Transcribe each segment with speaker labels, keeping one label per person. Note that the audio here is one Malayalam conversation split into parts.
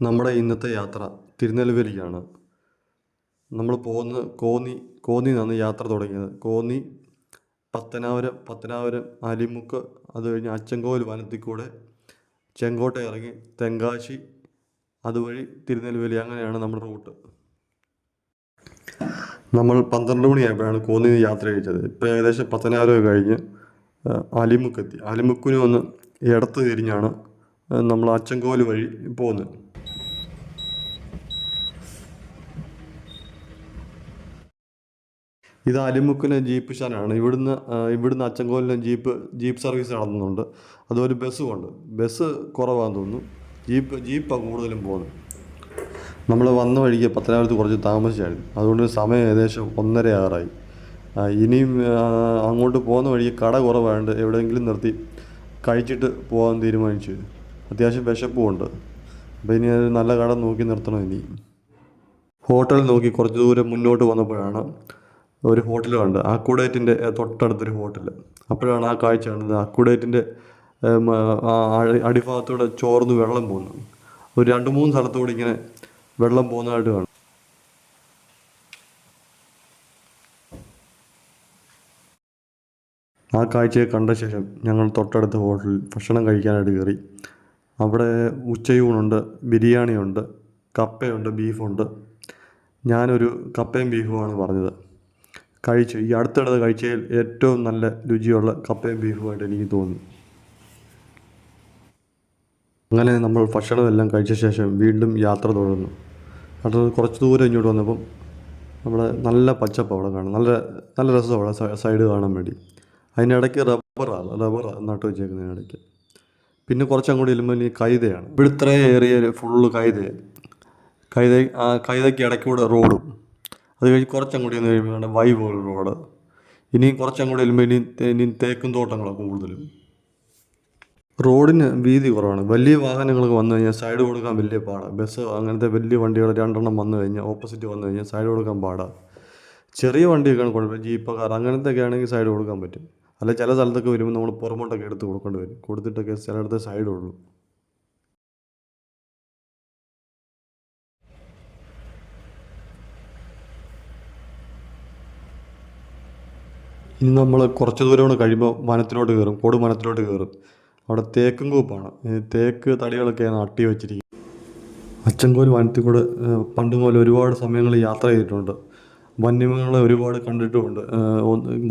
Speaker 1: നമ്മുടെ ഇന്നത്തെ യാത്ര തിരുനെൽവേലിക്കാണ് നമ്മൾ പോകുന്ന കോന്നി കോന്നി നിന്നാണ് യാത്ര തുടങ്ങിയത്. കോന്നി പത്തനാപുരം പത്തനാപുരം അലിമുക്ക് അത് കഴിഞ്ഞ് അച്ചൻകോവിൽ വനത്തിൽ കൂടെ ചെങ്കോട്ട ഇറങ്ങി തെങ്കാശി അതുവഴി തിരുനെൽവേലി അങ്ങനെയാണ് നമ്മുടെ റൂട്ട്. നമ്മൾ പന്ത്രണ്ട് മണിയായപ്പോഴാണ് കോന്നി യാത്ര കഴിച്ചത് ഇപ്പോൾ ഏകദേശം പത്തനാപുരം കഴിഞ്ഞ് അലിമുക്കെത്തി. അലിമുക്കിന് വന്ന് ഇടത്ത് തിരിഞ്ഞാണ് നമ്മൾ അച്ചൻകോവിൽ വഴി പോകുന്നത് ഇത് അലിമുക്കിലെ ജീപ്പ് സ്റ്റാൻഡാണ് ഇവിടുന്ന് ഇവിടുന്ന് അച്ചൻകോലിലെ ജീപ്പ് ജീപ്പ് സർവീസ് നടത്തുന്നുണ്ട്. അതുപോലെ ബസ്സും ഉണ്ട് ബസ് കുറവാന്ന് തോന്നുന്നു. ജീപ്പ് ജീപ്പാണ് കൂടുതലും പോകുന്നത്. നമ്മൾ വന്ന വഴിക്ക് പത്തനാപുരത്ത് കുറച്ച് താമസിച്ചായിരുന്നു. അതുകൊണ്ട് സമയം ഏകദേശം ഒന്നര ആറായി. ഇനിയും അങ്ങോട്ട് പോകുന്ന വഴിക്ക് കട കുറവായതുകൊണ്ട് എവിടെയെങ്കിലും നിർത്തി കഴിച്ചിട്ട് പോകാൻ തീരുമാനിച്ചു. അത്യാവശ്യം വിശപ്പുമുണ്ട്. അപ്പോൾ ഇനി ഒരു നല്ല കട നോക്കി നിർത്തണം ഇനി. ഹോട്ടൽ നോക്കി കുറച്ച് ദൂരം മുന്നോട്ട് വന്നപ്പോഴാണ് ഒരു ഹോട്ടൽ കണ്ട്. അക്കുഡേറ്റിന്റെ തൊട്ടടുത്തൊരു ഹോട്ടൽ അപ്പോഴാണ് ആ കാഴ്ച കാണുന്നത് അക്കുഡേറ്റിന്റെ അടിഭാഗത്തൂടെ ചോർന്ന് വെള്ളം പോകുന്നു ഒരു രണ്ട് മൂന്ന് സ്ഥലത്തൂടെ ഇങ്ങനെ വെള്ളം പോകുന്നതായിട്ട് കാണും. ആ കാഴ്ചയെ കണ്ട ശേഷം ഞങ്ങൾ തൊട്ടടുത്ത ഹോട്ടലിൽ ഭക്ഷണം കഴിക്കാനായിട്ട് കയറി. അവിടെ ഉച്ചയൂണുണ്ട് ബിരിയാണിയുണ്ട് കപ്പയുണ്ട് ബീഫുണ്ട്. ഞാനൊരു കപ്പയും ബീഫുമാണ് പറഞ്ഞത്. കഴിച്ചു ഈ അടുത്തിടത്ത് കഴിച്ചതിൽ ഏറ്റവും നല്ല രുചിയുള്ള കപ്പയും ബീഫുമായിട്ട് എനിക്ക് തോന്നി അങ്ങനെ നമ്മൾ ഭക്ഷണമെല്ലാം കഴിച്ച ശേഷം വീണ്ടും യാത്ര തുടർന്നു അടുത്തത് കുറച്ച് ദൂരം ഇങ്ങോട്ട് വന്നപ്പം നമ്മൾ നല്ല പച്ചപ്പ് അവിടെ കാണാം. നല്ല നല്ല രസം അവിടെ സൈഡ് കാണാൻ വേണ്ടി. അതിനിടയ്ക്ക് റബ്ബറാണ് റബ്ബർ നട്ടു വെച്ചേക്കുന്നതിനിടയ്ക്ക് പിന്നെ കുറച്ച് അങ്ങോട്ട് ചെല്ലുമ്പോൾ ഈ കൈതയാണ്. ഇവിടെ ഇത്രയും ഏറിയ ഫുള്ള് കൈതയാണ് കൈത ആ കൈതയ്ക്ക് ഇടയ്ക്കൂടെ റോഡും അത് കഴിഞ്ഞ് കുറച്ചങ്ങോട്ട് ചെന്ന് കഴിയുമ്പോൾ വൈ പോലെ റോഡ് ഇനിയും കുറച്ചങ്ങോട്ട് ചെല്ലുമ്പോൾ ഇനി ഇനി തേക്കും തോട്ടങ്ങളാണ് കൂടുതലും. റോഡിന് വീതി കുറവാണ്. വലിയ വാഹനങ്ങളൊക്കെ വന്നു കഴിഞ്ഞാൽ സൈഡ് കൊടുക്കാൻ വലിയ പാടാണ് ബസ് അങ്ങനത്തെ വലിയ വണ്ടികൾ രണ്ടെണ്ണം വന്നു കഴിഞ്ഞാൽ ഓപ്പോസിറ്റ് വന്നു കഴിഞ്ഞാൽ സൈഡ് കൊടുക്കാൻ പാടാണ് ചെറിയ വണ്ടിയൊക്കെയാണ് കുഴപ്പമില്ല ജീപ്പ് കാർ അങ്ങനത്തെ ഒക്കെ ആണെങ്കിൽ സൈഡ് കൊടുക്കാൻ പറ്റും. അല്ല ചില സ്ഥലത്തൊക്കെ വരുമ്പോൾ നമ്മൾ പുറമോട്ടൊക്കെ എടുത്ത് കൊടുക്കേണ്ടി വരും. കൊടുത്തിട്ടൊക്കെ ചിലയിടത്ത് സൈഡ് ഉള്ളൂ. ഇനി നമ്മൾ കുറച്ച് ദൂരം കൂടെ കഴിയുമ്പോൾ വനത്തിലോട്ട് കയറും കൊടു വനത്തിലോട്ട് കയറും അവിടെ തേക്കും കൂപ്പാണ്. തേക്ക് തടികളൊക്കെയാണ് അട്ടി വെച്ചിരിക്കുന്നത് അച്ചൻകോൽ വനത്തിൽ കൂടെ പണ്ട് മുതൽ ഒരുപാട് സമയങ്ങൾ യാത്ര ചെയ്തിട്ടുണ്ട്. വന്യമൃഗങ്ങളെ ഒരുപാട് കണ്ടിട്ടുമുണ്ട്.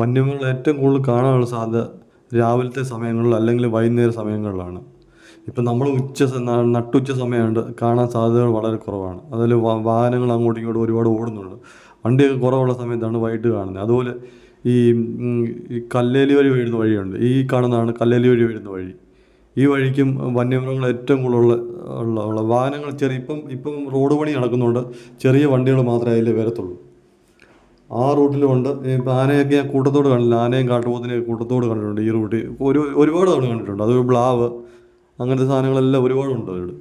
Speaker 1: വന്യമൃഗങ്ങൾ ഏറ്റവും കൂടുതൽ കാണാനുള്ള സാധ്യത രാവിലത്തെ സമയങ്ങളിൽ അല്ലെങ്കിൽ വൈകുന്നേര സമയങ്ങളിലാണ്. ഇപ്പം നമ്മൾ ഉച്ച നട്ടുച്ച സമയമുണ്ട് കാണാൻ സാധ്യതകൾ വളരെ കുറവാണ്. അതിൽ വാഹനങ്ങൾ അങ്ങോട്ടും ഇങ്ങോട്ടും ഒരുപാട് ഓടുന്നുണ്ട്. വണ്ടിയൊക്കെ കുറവുള്ള സമയത്താണ് വൈകിട്ട് കാണുന്നത്. അതുപോലെ ഈ കല്ലേലി വഴി വീഴുന്ന വഴിയുണ്ട്. ഈ കാണുന്നതാണ് കല്ലേലി വഴി വീഴുന്ന വഴി. ഈ വഴിക്കും വന്യമൃഗങ്ങൾ ഏറ്റവും കൂടുതലുള്ള ഉള്ള വാഹനങ്ങൾ ചെറിയ ഇപ്പം ഇപ്പം റോഡ് പണി നടക്കുന്നുണ്ട് ചെറിയ വണ്ടികൾ മാത്രമേ അതിൽ വരത്തുള്ളൂ. ആ റൂട്ടിലുണ്ട് ഇപ്പം ആനയൊക്കെ ഞാൻ കൂട്ടത്തോട് കണ്ടില്ല. ആനയും കാട്ടുപോത്തിനെയും കൂട്ടത്തോട് കണ്ടിട്ടുണ്ട് ഈ റൂട്ടിൽ. ഒരു ഒരുപാട് തവണ കണ്ടിട്ടുണ്ട്. അത് പ്ലാവ് അങ്ങനത്തെ സാധനങ്ങളെല്ലാം ഒരുപാടുണ്ട് അവിടെ